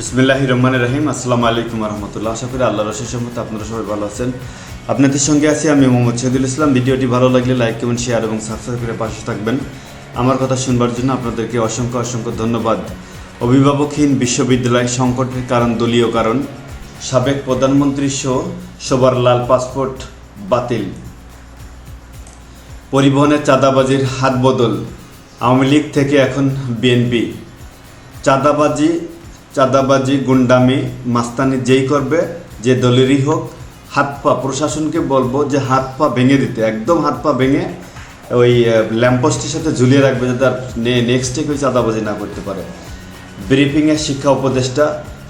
বিসমিল্লাহ রহমান রহিম। আসসালামু আলাইকুম রহমতুল্লাহ। আশা করি আল্লাহ রসের সম্মত আপনারা সবাই ভালো আছেন। আপনাদের সঙ্গে আছি আমি মোহাম্মদ শহীদুল ইসলাম। ভিডিওটি ভালো লাগলে লাইক কমেন্ট শেয়ার এবং সাবস্ক্রাইব করে পাশে থাকবেন। আমার কথা শুনবার জন্য আপনাদেরকে অসংখ্য অসংখ্য ধন্যবাদ। অভিভাবকহীন বিশ্ববিদ্যালয় সংকটের কারণ দলীয় কারণ। সাবেক প্রধানমন্ত্রী সহ সবার লাল পাসপোর্ট বাতিল। পরিবহনে চাঁদাবাজির হাত বদল। আওয়ামী লীগ থেকে এখন বিএনপি। চাঁদাবাজি চাঁদাবাজি, গুন্ডামি, মাস্তানি যেই করবে, যে দলেরই হোক, হাত পা, প্রশাসনকে বলব যে হাত পা ভেঙে দিতে, একদম হাত পা ভেঙে ওই ল্যাম্পোস্টের সাথে ঝুলিয়ে রাখবে যাতে আর নেক্সট ওই চাঁদাবাজি না করতে পারে। ব্রিফিংয়ে শিক্ষা উপদেষ্টা,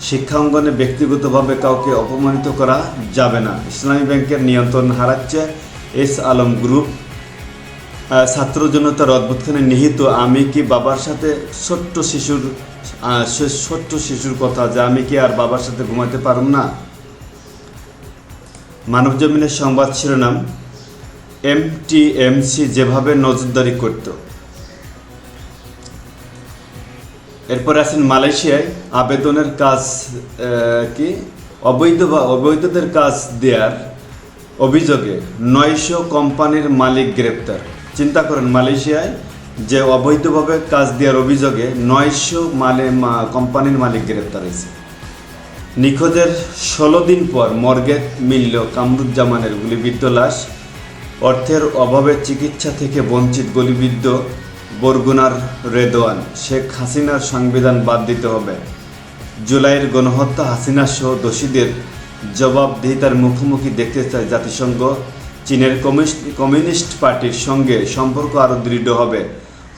শিক্ষা অঙ্গনে ব্যক্তিগতভাবে কাউকে অপমানিত করা যাবে না। ইসলামী ব্যাংকের নিয়ন্ত্রণ হারাচ্ছে এস আলম গ্রুপ। ছাত্র জনতার অদ্ভুতখানে নিহিত আমি কি বাবার সাথে ছোট্ট শিশুর সে ছোট্ট শিশুর কথা যে আমি কি আর বাবার সাথে ঘুমাতে পারব না? মানব জমিনের সংবাদ শিরোনাম এমটিএমসি যেভাবে নজরদারি করত। এরপর আছেন মালয়েশিয়ায় আবেদনের কাজ কি? অবৈধ বা অবৈধদের কাজ দেওয়ার অভিযোগে নয়শো কোম্পানির মালিক গ্রেপ্তার। চিন্তা করেন মালয়েশিয়ায় যে অবৈধভাবে কাজ দেওয়ার অভিযোগে নয়শো মালে কোম্পানির মালিক গ্রেপ্তার হয়েছে। নিখোঁজের ষোলো দিন পর মর্গে মিলল কামরুজ্জামানের গুলিবিদ্ধ লাশ। অর্থের অভাবে চিকিৎসা থেকে বঞ্চিত গুলিবিদ্ধ বরগুনার রেদোয়ান শেখ হাসিনার সংবিধান বাদ দিতে হবে। জুলাইয়ের গণহত্যা হাসিনা সহ দোষীদের জবাবদিহিতার মুখোমুখি দেখতে চায় জাতিসংঘ। চীনের কমিউনিস্ট কমিউনিস্ট পার্টির সঙ্গে সম্পর্ক আরও দৃঢ় হবে।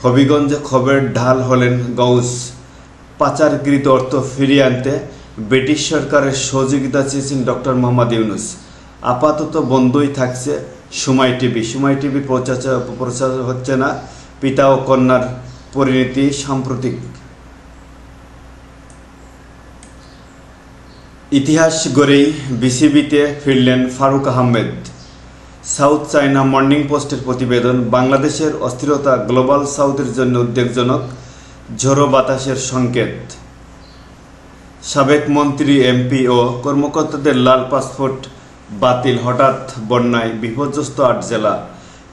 হবিগঞ্জে খবরের ঢাল হলেন গৌস পাচারকৃত অর্থ ফিরিয়ে আনতে ব্রিটিশ সরকারের সহযোগিতা চেয়েছেন ডক্টর মোহাম্মদ ইউনুস। আপাতত বন্ধই থাকছে সময় টিভি। সময় টিভি প্রচার প্রচার হচ্ছে না। পিতা ও কন্যার পরিণতি সাম্প্রতিক। ইতিহাস গড়েই বিসিবিতে ফিরলেন Faruk Ahmed. South China Morning পোস্টের প্রতিবেদন, বাংলাদেশের অস্থিরতা গ্লোবাল সাউথের জন্য উদ্বেগজনক, ঝোড়ো বাতাসের সংকেত। সাবেক মন্ত্রী, এমপি ও কর্মকর্তাদের লাল পাসপোর্ট বাতিল, হঠাৎ বন্যায় বিপর্যস্ত আট জেলা।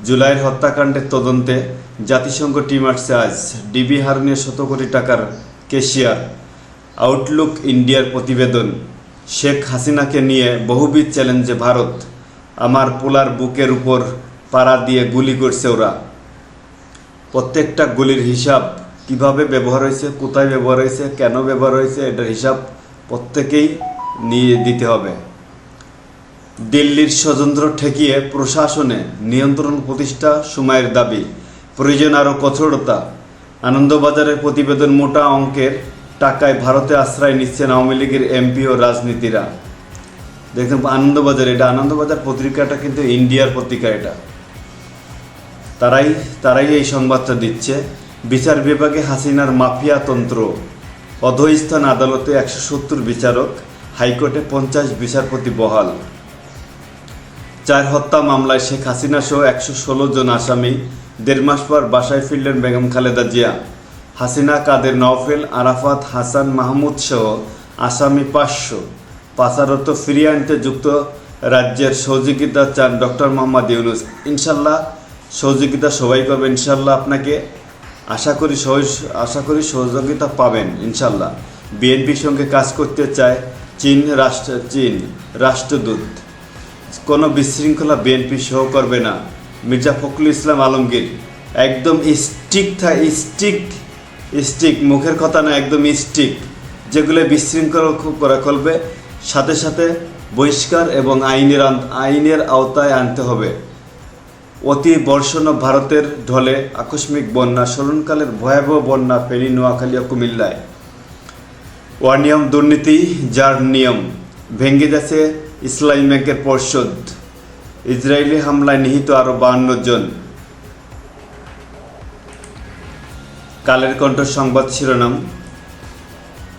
জুলাইয়ের হত্যাকাণ্ডের তদন্তে জাতিসংঘ টিম আসছে আজ। ডিবি হারুনের শত কোটি টাকার কেশিয়ার। আউটলুক ইন্ডিয়ার প্রতিবেদন, শেখ হাসিনাকে নিয়ে বহুবিধ চ্যালেঞ্জে ভারত। আমার পোলার বুকের উপর পাড়া দিয়ে গুলি করছে ওরা। প্রত্যেকটা গুলির হিসাব কীভাবে ব্যবহার হয়েছে, কোথায় ব্যবহার হয়েছে, কেন ব্যবহার হয়েছে, এটার হিসাব প্রত্যেকেই নিয়ে দিতে হবে। দিল্লির স্বতন্ত্র ঠেকিয়ে প্রশাসনে নিয়ন্ত্রণ প্রতিষ্ঠা সময়ের দাবি। প্রয়োজন আরও কঠোরতা। আনন্দবাজারের প্রতিবেদন মোটা অঙ্কের টাকায় ভারতে আশ্রয় নিচ্ছেন আওয়ামী লীগের এমপি ও রাজনীতিরা। দেখুন আনন্দবাজার এটা আনন্দবাজার পত্রিকাটা কিন্তু ইন্ডিয়ার পত্রিকা এটা। তারাই তারাই এই সংবাদটা দিচ্ছে। বিচার বিভাগে হাসিনার মাফিয়া তন্ত্র। অধস্থান আদালতে একশো সত্তর বিচারক, হাইকোর্টে পঞ্চাশ বিচারপতি বহাল। চার হত্যা মামলায় শেখ হাসিনা সহ একশো ষোলো জন আসামি, দেড় মাস পর বাসায় ফিরলেন বেগম খালেদা জিয়া। হাসিনা, কাদের নওফেল, আরাফাত, হাসান মাহমুদ সহ আসামি পাঁচশো। পাচারত ফিরিয়ে আনতে যুক্ত রাজ্যের সহযোগিতা চান ডক্টর মোহাম্মদ ইউনুস। ইনশাল্লাহ সহযোগিতা সবাই করবে, ইনশাল্লাহ আপনাকে আশা করি সহজ- আশা করি সহযোগিতা পাবেন, ইনশাল্লাহ। বিএনপির সঙ্গে কাজ করতে চায় চীন রাষ্ট্র, চীন রাষ্ট্রদূত। কোনো বিশৃঙ্খলা বিএনপি সহ করবে না। মির্জা ফখরুল ইসলাম আলমগীর একদম স্টিক থা, স্টিক স্টিক, মুখের কথা না, একদম স্টিক। যেগুলো বিশৃঙ্খলা করা করবে সাথে সাথে বহিষ্কার এবং আইনের আইনের আওতায় আনতে হবে। অতি বর্ষণ ভারতের ঢলে আকস্মিক বন্যা, স্মরণকালের ভয়াবহ বন্যা ফেনী, নোয়াখালী কুমিল্লায়। অনিয়ম দুর্নীতি, যার নিয়ম, ভেঙে যাচ্ছে ইসলামী ব্যাংকের পর্ষদ। ইসরায়েলি হামলায় নিহিত আরও বাহান্ন জন। কালের কণ্ঠ সংবাদ শিরোনাম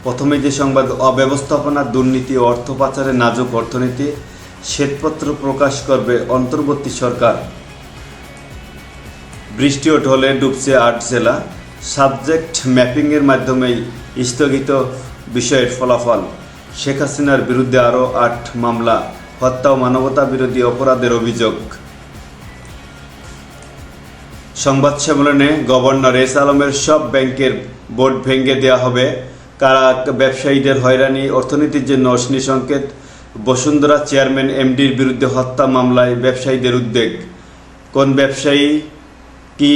প্রথমে যে সংবাদ অব্যবস্থাপনা, দুর্নীতি অর্থ পাচারে নাজুক অর্থনীতি, শ্বেতপত্র প্রকাশ করবে অন্তর্বর্তী সরকার। বৃষ্টি ও ঢলে ডুবছে আট জেলা। সাবজেক্ট ম্যাপিংয়ের মাধ্যমেই স্থগিত বিষয়ের ফলাফল। শেখ হাসিনার বিরুদ্ধে আরও আট মামলা, হত্যা ও মানবতা বিরোধী অপরাধের অভিযোগ। সংবাদ সম্মেলনে গভর্নর এস আলমের সব ব্যাংকের বোর্ড ভেঙে দেওয়া হবে। কারা ব্যবসায়ীদের হয়রানি, অর্থনীতির জন্য অশ্নি সংকেত বসুন্ধরা চেয়ারম্যান এমডির বিরুদ্ধে হত্যা মামলায় ব্যবসায়ীদের উদ্বেগ। কোন ব্যবসায়ী, কি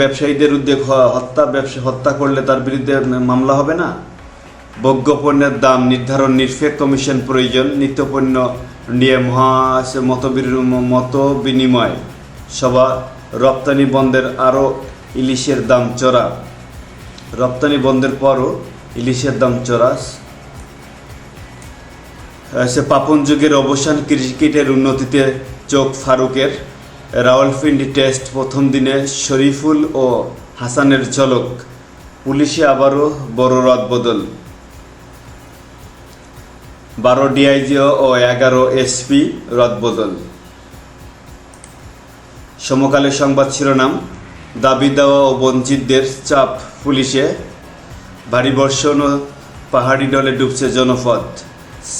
ব্যবসায়ীদের উদ্বেগ? হত্যা ব্যবসা, হত্যা করলে তার বিরুদ্ধে মামলা হবে না? ভোগ্য পণ্যের দাম নির্ধারণ নিরপেক্ষ কমিশন প্রয়োজন, নিত্যপণ্য নিয়ে মহা মত মত বিনিময় সভা, রপ্তানি বন্ধের আরও ইলিশের দাম চড়া। রপ্তানি বন্ধের পরও ইলিশের দাম চড়া সে পাপন যুগের অবসান ক্রিকেটের উন্নতিতে চোখ ফারুকের। রাওয়ালপিন্ডি টেস্ট প্রথম দিনে শরীফুল ও হাসানের ঝলক। পুলিশে আবারও বড় রদবদল বারো ডিআইজিও ও এগারো এসপি রদবদল সমকালে সংবাদ শিরোনাম, দাবি দেওয়া ও বঞ্চিতদের চাপ পুলিশে। ভারী বর্ষণ ও পাহাড়ি ডলে ডুবছে জনপদ।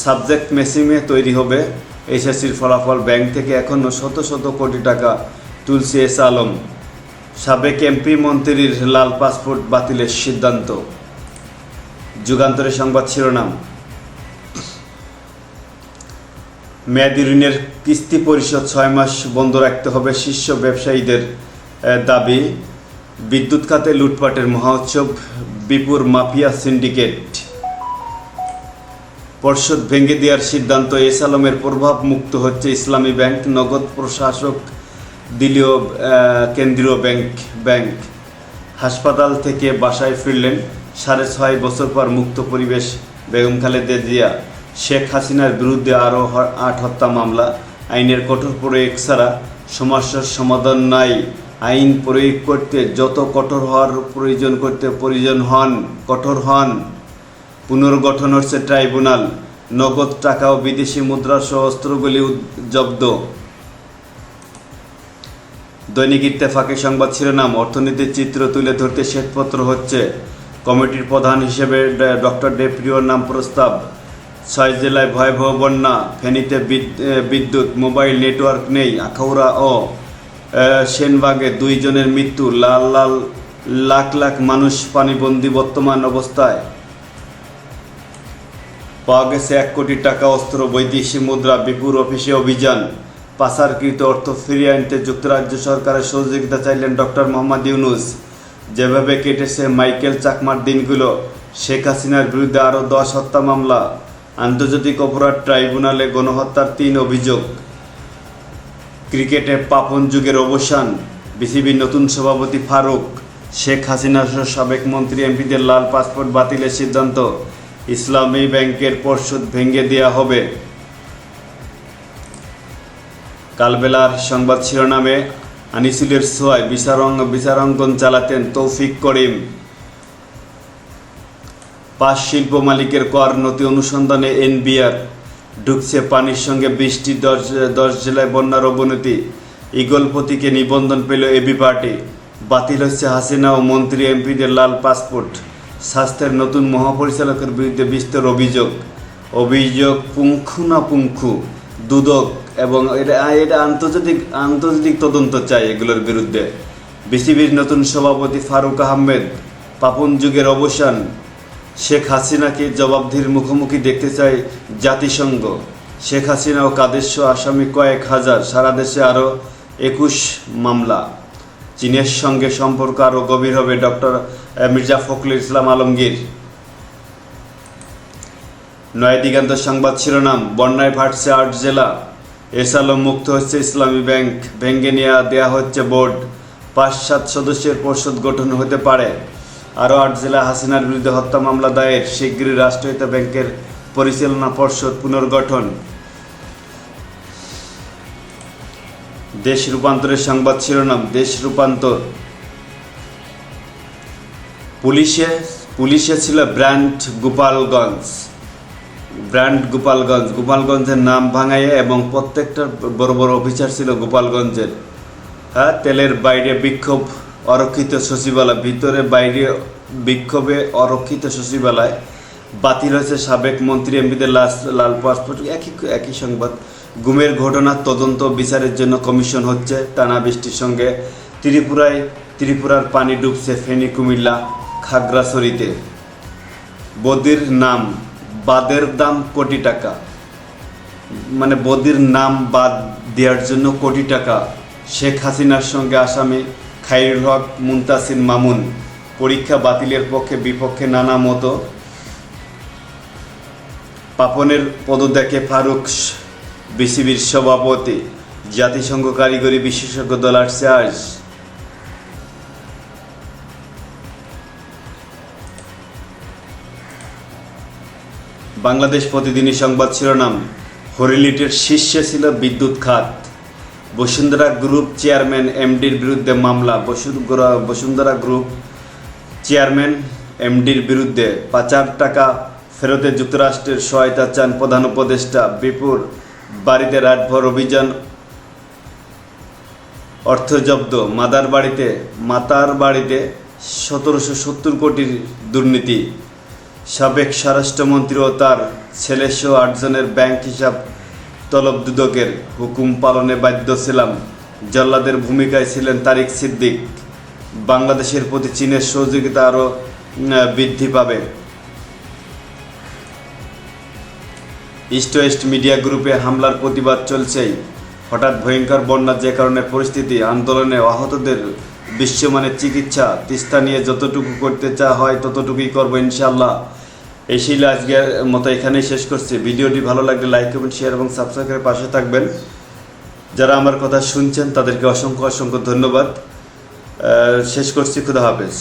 সাবজেক্ট মেসিমে তৈরি হবে এসএসসির ফলাফল ব্যাংক থেকে এখনও শত শত কোটি টাকা তুলছে এস আলম। সাবেক এমপি মন্ত্রীর লাল পাসপোর্ট বাতিলের সিদ্ধান্ত। যুগান্তরের সংবাদ শিরোনাম। মেয়াদি ঋণের কিস্তি পরিশোধ ছয় মাস বন্ধ রাখতে হবে শীর্ষ ব্যবসায়ীদের দাবি। বিদ্যুৎ খাতে লুটপাটের মহোৎসব, বিপুর মাফিয়া সিন্ডিকেট। পর্ষদ ভেঙে দেওয়ার সিদ্ধান্ত এস আলমের প্রভাব মুক্ত হচ্ছে ইসলামী ব্যাংক, নগদ প্রশাসক, দিলীয় কেন্দ্রীয় ব্যাংক ব্যাংক। হাসপাতাল থেকে বাসায় ফিরলেন সাড়ে ছয় বছর পর মুক্ত পরিবেশ, বেগম খালেদা জিয়া। শেখ হাসিনার বিরুদ্ধে আরও আট হত্যা মামলা, আইনের কঠোর প্রয়োগ ছাড়া সমস্যার সমাধান নাই। আইন প্রয়োগ করতে যত কঠোর হওয়ার প্রয়োজন করতে প্রয়োজন হন, কঠোর হন। পুনর্গঠন হচ্ছে ট্রাইব্যুনাল। নগদ টাকা ও বিদেশি মুদ্রা সহ অস্ত্রগুলি উদ- জব্দ দৈনিক ইত্তেফাকে সংবাদ শিরোনাম, অর্থনীতির চিত্র তুলে ধরতে শ্বেতপত্র হচ্ছে। কমিটির প্রধান হিসেবে ডক্টর ডেপ্রিওর নাম প্রস্তাব। ছয় জেলায় ভয়াবহ বন্যা, ফেনীতে বিদ- বিদ্যুৎ, মোবাইল নেটওয়ার্ক নেই, আখাউড়া ও সেনবাগে দুইজনের মৃত্যু, লাল লাল, লাখ লাখ মানুষ পানিবন্দী বর্তমান অবস্থায়। পাওয়া গেছে এক কোটি টাকা অস্ত্র, বৈদেশিক মুদ্রা বিপুর অফিসে অভিযান। পাচারকৃত অর্থ ফিরিয়ে আনতে যুক্তরাজ্য সরকারের সহযোগিতা চাইলেন ডক্টর মোহাম্মদ ইউনুস। যেভাবে কেটেছে মাইকেল চাকমার দিনগুলো, শেখ হাসিনার বিরুদ্ধে আরও দশ হত্যা মামলা, আন্তর্জাতিক অপরাধ ট্রাইব্যুনালে গণহত্যার তিন অভিযোগ। ক্রিকেটে পাপন যুগের অবসান, বিসিবির নতুন সভাপতি ফারুক, শেখ হাসিনা সহ সাবেক মন্ত্রী এমপিদের লাল পাসপোর্ট বাতিলের সিদ্ধান্ত, ইসলামী ব্যাংকের পর্ষদ ভেঙে দেওয়া হবে। কালবেলার সংবাদ শিরোনামে আনিসুলের সোয়ায় বিচারং বিচারাঙ্কন চালাতেন তৌফিক করিম। পাঁচ শিল্প মালিকের কর নথি অনুসন্ধানে এনবিআর ঢুকছে পানির সঙ্গে বৃষ্টি, দশ দশ জেলায় বন্যার অবনতি। ইগল প্রতীকে নিবন্ধন পেল এবি পার্টি। বাতিল হচ্ছে হাসিনা ও মন্ত্রী এমপিদের লাল পাসপোর্ট। স্বাস্থ্যের নতুন মহাপরিচালকের বিরুদ্ধে বিস্তর অভিযোগ। অভিযোগ পুঙ্খু না পুঙ্খু, দুদক এবং এটা এটা আন্তর্জাতিক আন্তর্জাতিক তদন্ত চাই এগুলোর বিরুদ্ধে। বিসিবির নতুন সভাপতি ফারুক আহমেদ, পাপন যুগের অবসান শেখ হাসিনাকে জবাবদিহির মুখোমুখি দেখতে চায় জাতিসংঘ। শেখ হাসিনা ও কাদেশ্য আসামি কয়েক হাজার, সারা দেশে আরও একুশ মামলা। চীনের সঙ্গে সম্পর্ক আরও গভীর হবে ডক্টর মির্জা ফখরুল ইসলাম আলমগীর। নয় দিগান্ত সংবাদ শিরোনাম, বন্যায় ভাটছে আট জেলা। এস আলম মুক্ত হচ্ছে ইসলামী ব্যাংক ভেঙ্গে নেওয়া দেওয়া হচ্ছে বোর্ড। পাঁচ সাত সদস্যের পর্ষদ গঠন হতে পারে। আরও আট জেলা হাসিনার বিরুদ্ধে হত্যা মামলা দায়ের, শিগগিরই রাষ্ট্রায়ত্ত ব্যাংকের পরিচালনা পর্ষদ পুনর্গঠন। দেশ রূপান্তরের সংবাদ শিরোনাম, দেশ রূপান্তর। পুলিশে পুলিশে ছিল ব্র্যান্ড গোপালগঞ্জ। ব্র্যান্ড গোপালগঞ্জ, গোপালগঞ্জের নাম ভাঙাইয়া এবং প্রত্যেকটা বড় বড় অফিসার ছিল গোপালগঞ্জের। হ্যাঁ তেলের বাইরে বিক্ষোভ। অরক্ষিত সচিবালয়, ভিতরে বাইরে বিক্ষোভে অরক্ষিত সচিবালয়, বাতিল হয়েছে সাবেক মন্ত্রী এমপিদের লাশ, লাল পাসপোর্ট, একই একই সংবাদ। গুমের ঘটনা তদন্ত বিচারের জন্য কমিশন হচ্ছে টানা বৃষ্টির সঙ্গে। ত্রিপুরায়, ত্রিপুরার পানি ডুবছে ফেনী, কুমিল্লা, খাগড়াছড়িতে। বদির নাম, বাদের দাম কোটি টাকা। মানে বদির নাম বাদ দেওয়ার জন্য কোটি টাকা। শেখ হাসিনার সঙ্গে আসামি খাইরুল হক, মুনতাসির মামুন। পরীক্ষা বাতিলের পক্ষে বিপক্ষে নানা মতো। পাপনের পদত্যাগে ফারুক বিসিবির সভাপতি। জাতিসংঘ কারিগরি বিশেষজ্ঞ দল আসছে আজ। বাংলাদেশ প্রতিদিনই সংবাদ শিরোনাম। হরিলিটের শীর্ষে ছিল বিদ্যুৎ খাত। বসুন্ধরা গ্রুপ চেয়ারম্যান এমডির বিরুদ্ধে মামলা। বসুন্ধরা বসুন্ধরা গ্রুপ চেয়ারম্যান এমডির বিরুদ্ধে পাচার টাকা ফেরতে যুক্তরাষ্ট্রের সহায়তা চান প্রধান উপদেষ্টা বিপুর বাড়িতে রাতভর অভিযান অর্থ জব্দ মাদার বাড়িতে, মাতার বাড়িতে সতেরোশো সত্তর কোটির দুর্নীতি। সাবেক স্বরাষ্ট্রমন্ত্রী ও তার ছেলেসহ আটজনের ব্যাংক হিসাব তলব দুদকের হুকুম পালনে বাধ্য ছিলাম। জল্লাদের ভূমিকায় ছিলেন তারিক সিদ্দিক। বাংলাদেশের প্রতি চীনের সহযোগিতা আরও বৃদ্ধি পাবে। ইস্ট ওয়েস্ট মিডিয়া গ্রুপে হামলার প্রতিবাদ চলছেই। হঠাৎ ভয়ঙ্কর বন্যা যে কারণে পরিস্থিতি, আন্দোলনে আহতদের বিশ্বমানের চিকিৎসা, তিস্তা নিয়ে যতটুকু করতে চা হয় ততটুকুই করব ইনশাল্লাহ এই শিলা আজকের মতো এখানেই শেষ করছি। ভিডিওটি ভালো লাগলে লাইক, কমেন্ট শেয়ার এবং সাবস্ক্রাইব করে পাশে থাকবেন। যারা আমার কথা শুনছেন, তাদেরকে অসংখ্য অসংখ্য ধন্যবাদ। শেষ করছি, খুদা হাফেজ।